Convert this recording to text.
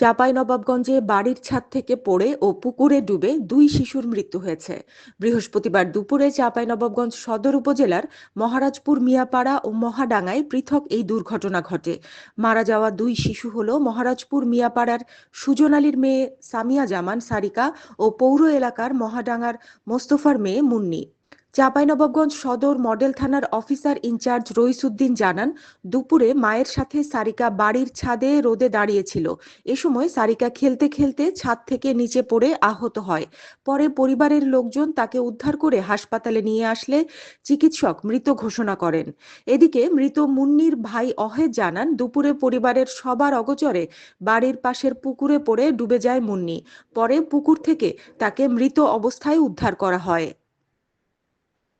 চাঁপাই নবাবগঞ্জে বাড়ির ছাদ থেকে পড়ে ও পুকুরে ডুবে দুই শিশুর মৃত্যু হয়েছে। বৃহস্পতিবার দুপুরে চাঁপাই নবাবগঞ্জ সদর উপজেলার মহারাজপুর, মিয়াপাড়া ও মহাডাঙ্গায় পৃথক এই দুর্ঘটনা ঘটে। মারা যাওয়া দুই শিশু হল মহারাজপুর, মিয়াপাড়ার সুজন আলীর মেয়ে সামিয়া জামান সারিকা ও পৌর এলাকার মহাডাঙ্গার মোস্তফার মেয়ে মুন্নি। চাঁপাইনবাবগঞ্জ সদর মডেল থানার অফিসার ইনচার্জ রইসুদ্দিন জানান, দুপুরে মায়ের সাথে সারিকা বাড়ির ছাদে রোদে দাঁড়িয়েছিল। এ সময় সারিকা খেলতে খেলতে ছাদ থেকে নিচে পড়ে আহত হয়। পরে পরিবারের লোকজন তাকে উদ্ধার করে হাসপাতালে নিয়ে আসলে চিকিৎসক মৃত ঘোষণা করেন। এদিকে মৃত মুন্নির ভাই অহে জানান, দুপুরে পরিবারের সবার অগচরে বাড়ির পাশের পুকুরে পড়ে ডুবে যায় মুন্নি। পরে পুকুর থেকে তাকে মৃত অবস্থায় উদ্ধার করা হয়।